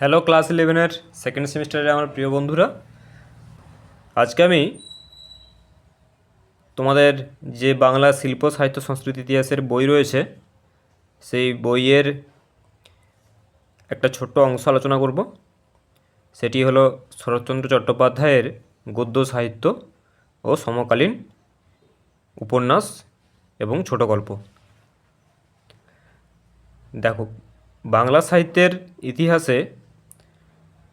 Hello class ইলেভেনের second সেমিস্টারের আমার প্রিয় বন্ধুরা। আজকে আমি তোমাদের যে বাংলা শিল্প, সাহিত্য, সংস্কৃতি ইতিহাসের বই রয়েছে, সেই বইয়ের একটা ছোট্ট অংশ আলোচনা করব। সেটি হলো শরৎচন্দ্র চট্টোপাধ্যায়ের গদ্য সাহিত্য ও সমকালীন উপন্যাস এবং ছোট গল্প। দেখো, বাংলা সাহিত্যের ইতিহাসে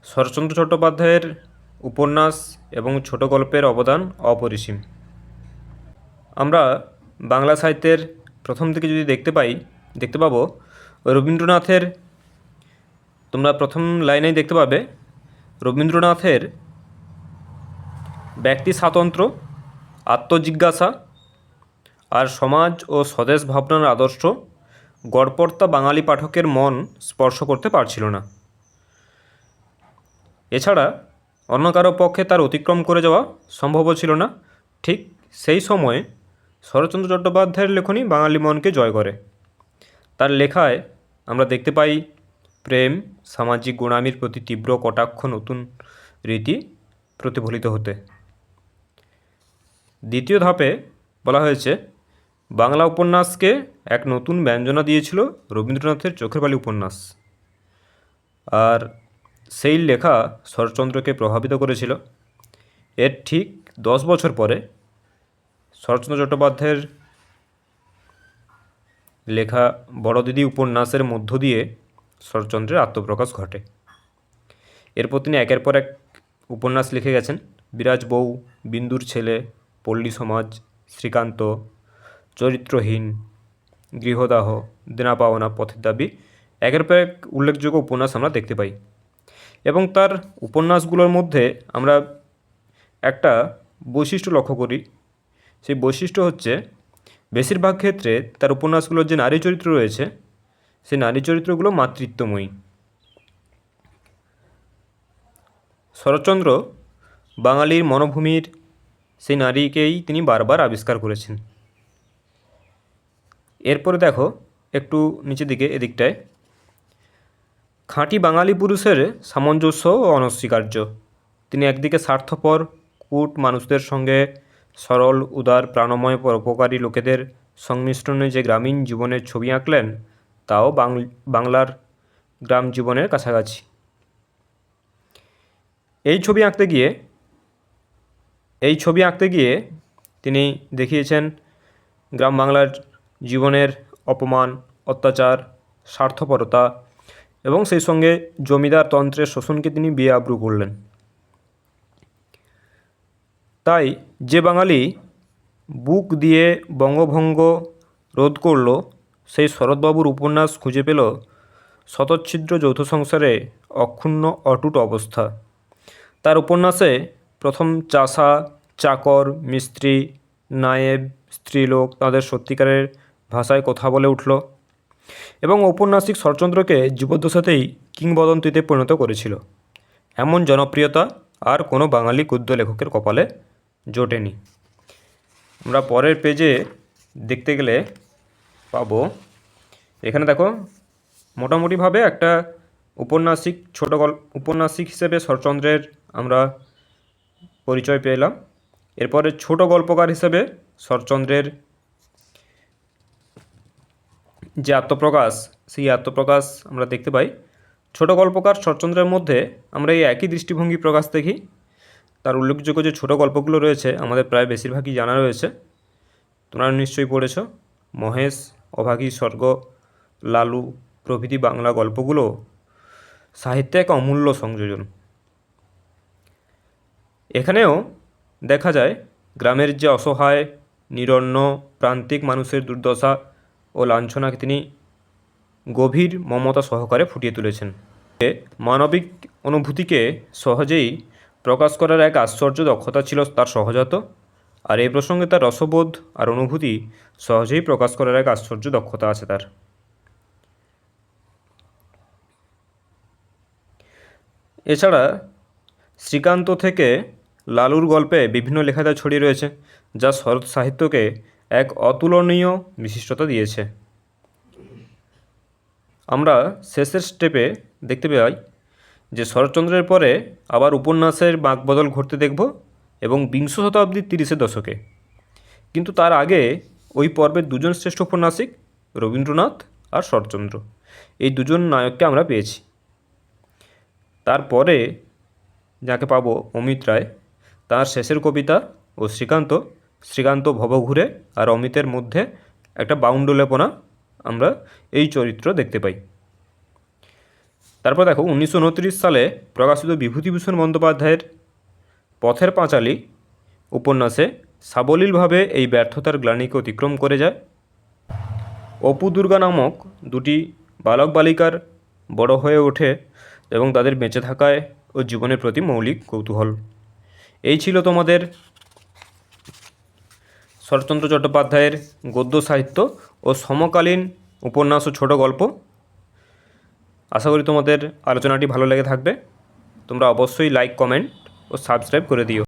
শরৎচন্দ্র চট্টোপাধ্যায়ের উপন্যাস এবং ছোট গল্পের অবদান অপরিসীম। আমরা বাংলা সাহিত্যের প্রথম দিকে যদি দেখতে পাই, দেখতে পাবো রবীন্দ্রনাথের, তোমরা প্রথম লাইনেই দেখতে পাবে, রবীন্দ্রনাথের ব্যক্তি স্বাতন্ত্র্য আত্মজিজ্ঞাসা আর সমাজ ও স্বদেশ ভাবনার আদর্শ গড়পড়তা বাঙালি পাঠকের মন স্পর্শ করতে পারছিল না। এছাড়া অন্য কারও পক্ষে তার অতিক্রম করে যাওয়া সম্ভবও ছিল না। ঠিক সেই সময়ে শরৎচন্দ্র চট্টোপাধ্যায়ের লেখনী বাঙালি মনকে জয় করে। তার লেখায় আমরা দেখতে পাই, প্রেম, সামাজিক গুণামির প্রতি তীব্র কটাক্ষ নতুন রীতি প্রতিফলিত হতে। দ্বিতীয় ধাপে বলা হয়েছে, বাংলা উপন্যাসকে এক নতুন ব্যঞ্জনা দিয়েছিল রবীন্দ্রনাথের চোখের বালি উপন্যাস। আর সেই লেখা শরৎচন্দ্রকে প্রভাবিত করেছিল। এর ঠিক দশ বছর পরে শরৎচন্দ্র চট্টোপাধ্যায়ের লেখা বড়দিদি উপন্যাসের মধ্য দিয়ে শরৎচন্দ্রের আত্মপ্রকাশ ঘটে। এরপর তিনি একের পর এক উপন্যাস লিখে গেছেন। বিরাজ বউ, বিন্দুর ছেলে, পল্লী সমাজ, শ্রীকান্ত, চরিত্রহীন, গৃহদাহ, দেনা পাওনা, পথের দাবি। একের পর এক উল্লেখযোগ্য উপন্যাস আমরা দেখতে পাই। এবং তার উপন্যাসগুলোর মধ্যে আমরা একটা বৈশিষ্ট্য লক্ষ্য করি। সেই বৈশিষ্ট্য হচ্ছে, বেশিরভাগ ক্ষেত্রে তার উপন্যাসগুলোর যে নারী চরিত্র রয়েছে, সেই নারী চরিত্রগুলো মাতৃত্বময়ী। শরৎচন্দ্র বাঙালির মনোভূমির সেই নারীকেই তিনি বারবার আবিষ্কার করেছেন। এরপরে দেখো, একটু নিচের দিকে, এদিকটায়। খাঁটি বাঙালি পুরুষের সামঞ্জস্য ও অনস্বীকার্য। তিনি একদিকে স্বার্থপর, কূট মানুষদের সঙ্গে সরল, উদার, প্রাণময়, পরোপকারী লোকেদের সংমিশ্রণে যে গ্রামীণ জীবনের ছবি আঁকলেন, তাও বাংলার গ্রাম জীবনের কাছাকাছি। এই ছবি আঁকতে গিয়ে, এই ছবি আঁকতে গিয়ে তিনি দেখিয়েছেন গ্রাম বাংলার জীবনের অপমান, অত্যাচার, স্বার্থপরতা এবং সেই সঙ্গে জমিদার তন্ত্রের শোষণকে তিনি বিয়ে আব্রু করলেন। তাই যে বাঙালি বুক দিয়ে বঙ্গভঙ্গ রোধ করল, সেই শরৎবাবুর উপন্যাস খুঁজে পেল শতচ্ছিদ্র যৌথ সংসারে অক্ষুণ্ণ অটুট অবস্থা। তার উপন্যাসে প্রথম চাষা, চাকর, মিস্ত্রি, নায়েব, স্ত্রীলোক তাদের সত্যিকারের ভাষায় কথা বলে উঠল। এবং ঔপন্যাসিক শরৎচন্দ্রকে জীবদ্দশাতেই কিংবদন্তিতে পরিণত করেছিল। এমন জনপ্রিয়তা আর কোনো বাঙালি ক্ষুদ্র লেখকের কপালে জোটেনি। আমরা পরের পেজে দেখতে গেলে পাবো। এখানে দেখো, মোটামুটিভাবে একটা উপন্যাসিক ছোট গল্প উপন্যাসিক হিসেবে শরৎচন্দ্রের আমরা পরিচয় পেলাম। এরপরে ছোট গল্পকার হিসেবে শরৎচন্দ্রের যে আত্মপ্রকাশ, সেই আত্মপ্রকাশ আমরা দেখতে পাই। ছোট গল্পকার শরৎচন্দ্রের মধ্যে আমরা এই একই দৃষ্টিভঙ্গি প্রকাশ দেখি। তার উল্লেখযোগ্য যে ছোট গল্পগুলো রয়েছে, আমাদের প্রায় বেশিরভাগই জানা রয়েছে। তোমরা নিশ্চয়ই পড়েছ। মহেশ, অভাগী, স্বর্গ, লালু, প্রভৃতি বাংলা গল্পগুলো। সাহিত্যে এক অমূল্য সংযোজন। এখানেও দেখা যায়, গ্রামের যে অসহায়, নিরন্ন, প্রান্তিক মানুষের দুর্দশা ও লাঞ্ছনাকে তিনি গভীর মমতা সহকারে ফুটিয়ে তুলেছেন। মানবিক অনুভূতিকে সহজেই প্রকাশ করার এক আশ্চর্য দক্ষতা ছিল তার সহজাত, আর এই প্রসঙ্গে তার রসবোধ আর অনুভূতি সহজেই প্রকাশ করার এক আশ্চর্য দক্ষতা আছে তার। এছাড়া শ্রীকান্ত থেকে লালুর গল্পে বিভিন্ন লেখাটা ছড়িয়ে রয়েছে, যা শরৎ সাহিত্যকে এক অতুলনীয় বিশিষ্টতা দিয়েছে। আমরা শেষের স্টেপে দেখতে পাই যে শরৎচন্দ্রের পরে আবার উপন্যাসের বাঁকবদল ঘটতে দেখব এবং বিংশ শতাব্দীর তিরিশের দশকে। কিন্তু তার আগে ওই পর্বের দুজন শ্রেষ্ঠ উপন্যাসিক রবীন্দ্রনাথ আর শরৎচন্দ্র। এই দুজন নায়ককে আমরা পেয়েছি। তারপরে যাকে পাবো অমিত রায়, তার শেষের কবিতা ও শ্রীকান্ত শ্রীকান্ত ভবঘুরে আর অমিতের মধ্যে একটা বাউন্ডলেপনা আমরা এই চরিত্র দেখতে পাই। তারপর দেখো, উনিশশো উনত্রিশ সালে প্রকাশিত বিভূতিভূষণ বন্দ্যোপাধ্যায়ের পথের পাঁচালী উপন্যাসে সাবলীলভাবে এই ব্যর্থতার গ্লানিকে অতিক্রম করে যায়। অপু দুর্গা নামক দুটি বালক বালিকার বড় হয়ে ওঠে এবং তাদের বেঁচে থাকায় ও জীবনের প্রতি মৌলিক কৌতূহল। এই ছিল তোমাদের শরৎচন্দ্র চট্টোপাধ্যায়ের গদ্য সাহিত্য ও সমকালীন উপন্যাস ও ছোট গল্প। আশা করি তোমাদের আলোচনাটি ভালো লেগে থাকবে। তোমরা অবশ্যই লাইক কমেন্ট ও সাবস্ক্রাইব করে দিও।